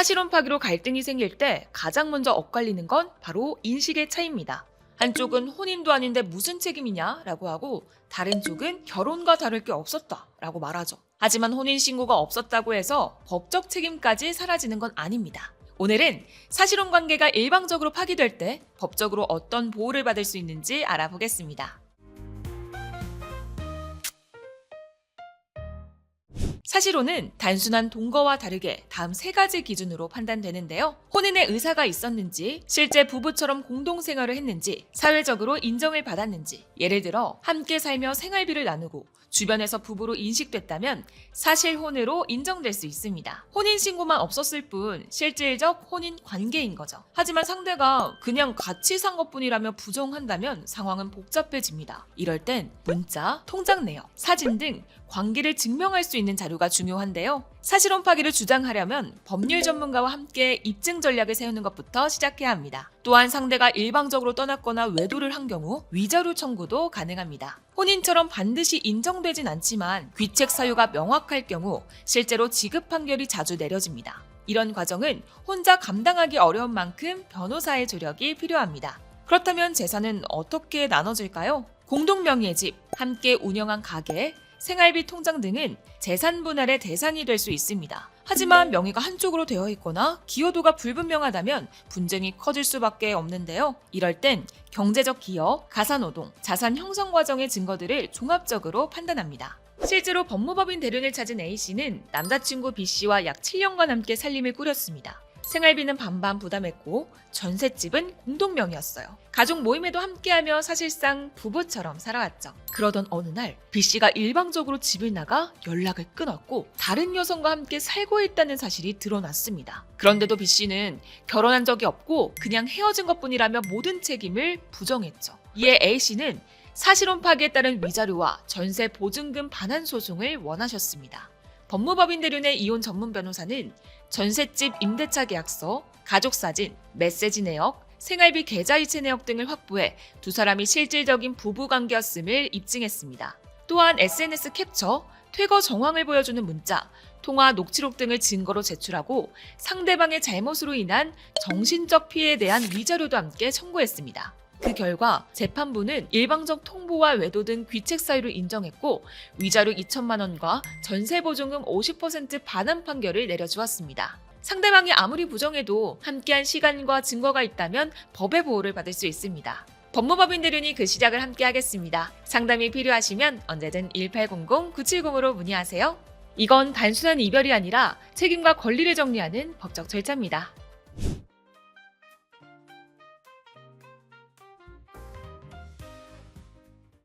사실혼 파기로 갈등이 생길 때 가장 먼저 엇갈리는 건 바로 인식의 차이입니다. 한쪽은 혼인도 아닌데 무슨 책임이냐 라고 하고 다른 쪽은 결혼과 다를 게 없었다 라고 말하죠. 하지만 혼인 신고가 없었다고 해서 법적 책임까지 사라지는 건 아닙니다. 오늘은 사실혼 관계가 일방적으로 파기될 때 법적으로 어떤 보호를 받을 수 있는지 알아보겠습니다. 사실혼은 단순한 동거와 다르게 다음 세 가지 기준으로 판단되는데요. 혼인의 의사가 있었는지, 실제 부부처럼 공동생활을 했는지, 사회적으로 인정을 받았는지, 예를 들어 함께 살며 생활비를 나누고 주변에서 부부로 인식됐다면 사실혼으로 인정될 수 있습니다. 혼인신고만 없었을 뿐 실질적 혼인 관계인 거죠. 하지만 상대가 그냥 같이 산 것뿐이라며 부정한다면 상황은 복잡해집니다. 이럴 땐 문자, 통장 내역, 사진 등 관계를 증명할 수 있는 자료가 중요한데요. 사실혼 파기를 주장하려면 법률 전문가와 함께 입증 전략을 세우는 것부터 시작해야 합니다. 또한 상대가 일방적으로 떠났거나 외도를 한 경우 위자료 청구도 가능합니다. 혼인처럼 반드시 인정되진 않지만 귀책 사유가 명확할 경우 실제로 지급 판결이 자주 내려집니다. 이런 과정은 혼자 감당하기 어려운 만큼 변호사의 조력이 필요합니다. 그렇다면 재산은 어떻게 나눠질까요? 공동 명의의 집, 함께 운영한 가게, 생활비 통장 등은 재산 분할의 대상이 될 수 있습니다. 하지만 명의가 한쪽으로 되어 있거나 기여도가 불분명하다면 분쟁이 커질 수밖에 없는데요. 이럴 땐 경제적 기여, 가사노동, 자산 형성 과정의 증거들을 종합적으로 판단합니다. 실제로 법무법인 대륜을 찾은 A씨는 남자친구 B씨와 약 7년간 함께 살림을 꾸렸습니다. 생활비는 반반 부담했고 전셋집은 공동명이었어요. 가족 모임에도 함께하며 사실상 부부처럼 살아왔죠. 그러던 어느 날 B씨가 일방적으로 집을 나가 연락을 끊었고 다른 여성과 함께 살고 있다는 사실이 드러났습니다. 그런데도 B씨는 결혼한 적이 없고 그냥 헤어진 것뿐이라며 모든 책임을 부정했죠. 이에 A씨는 사실혼 파기에 따른 위자료와 전세 보증금 반환 소송을 원하셨습니다. 법무법인 대륜의 이혼 전문 변호사는 전셋집 임대차 계약서, 가족 사진, 메시지 내역, 생활비 계좌이체 내역 등을 확보해 두 사람이 실질적인 부부 관계였음을 입증했습니다. 또한 SNS 캡처, 퇴거 정황을 보여주는 문자, 통화 녹취록 등을 증거로 제출하고 상대방의 잘못으로 인한 정신적 피해에 대한 위자료도 함께 청구했습니다. 그 결과 재판부는 일방적 통보와 외도 등 귀책 사유를 인정했고 위자료 2천만 원과 전세 보증금 50% 반환 판결을 내려주었습니다. 상대방이 아무리 부정해도 함께한 시간과 증거가 있다면 법의 보호를 받을 수 있습니다. 법무법인 대륜이 그 시작을 함께 하겠습니다. 상담이 필요하시면 언제든 1800-970으로 문의하세요. 이건 단순한 이별이 아니라 책임과 권리를 정리하는 법적 절차입니다.